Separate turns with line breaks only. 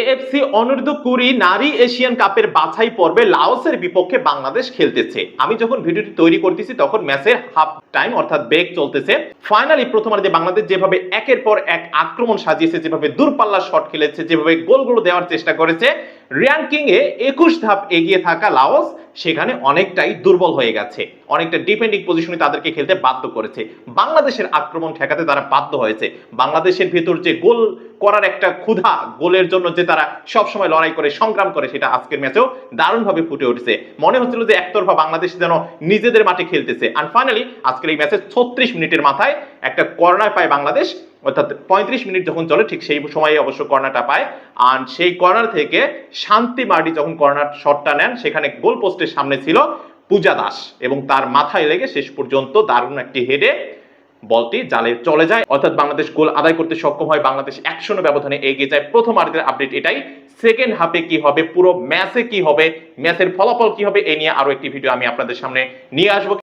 AFC অনূর্ধ্ব কুড়ি নারী এশিয়ান কাপের বাছাই পর্বে লাওসের বিপক্ষে বাংলাদেশ খেলতেছে। আমি যখন ভিডিওটি তৈরি করতেছি, তখন ম্যাচের হাফ টাইম অর্থাৎ ব্রেক চলতেছে। ফাইনালি প্রথমার্ধে বাংলাদেশ যেভাবে একের পর এক আক্রমণ সাজিয়েছে, যেভাবে দূরপাল্লা শট খেলেছে, যেভাবে গোলগুলো দেওয়ার চেষ্টা করেছে র্যাঙ্কিং এ একুশ ধাপ এগিয়ে থাকা লাওস সেখানে অনেকটাই দুর্বল হয়ে গেছে। অনেকটা ডিপেন্ডিং পজিশনে তাদেরকে খেলতে বাধ্য করেছে। বাংলাদেশের আক্রমণ ঠেকাতে তারা বাধ্য হয়েছে। বাংলাদেশের ভেতর যে গোল করার একটা ক্ষুধা, গোলের জন্য যে তারা সব সময় লড়াই করে, সংগ্রাম করে, সেটা আজকের ম্যাচেও দারুণভাবে ফুটে উঠেছে। মনে হচ্ছিল যে একতরফা বাংলাদেশ যেন নিজেদের মাঠে খেলতেছে। আর ফাইনালি আজকের এই ম্যাচে ছত্রিশ মিনিটের মাথায় একটা কর্নার পায় বাংলাদেশ, অর্থাৎ পঁয়ত্রিশ মিনিট যখন চলে, ঠিক সেই সময়ে অবশ্য কর্নারটা পায়। আর সেই কর্নার থেকে শান্তি মার্ডি যখন কর্নার শটটা নেন, সেখানে গোল পোস্টের সামনে ছিল পূজা দাস এবং তার মাথায় লেগে শেষ পর্যন্ত দারুণ একটি হেডে বলটি জালে চলে যায়। অর্থাৎ বাংলাদেশ গোল আদায় করতে সক্ষম হয়, বাংলাদেশ এক ব্যবধানে এগিয়ে যায়। প্রথম আর্ধের আপডেট এটাই। সেকেন্ড হাফে কি হবে, পুরো ম্যাচে কি হবে, ম্যাচের ফলাফল কি হবে, এ নিয়ে আরও একটি ভিডিও আমি আপনাদের সামনে নিয়ে আসব।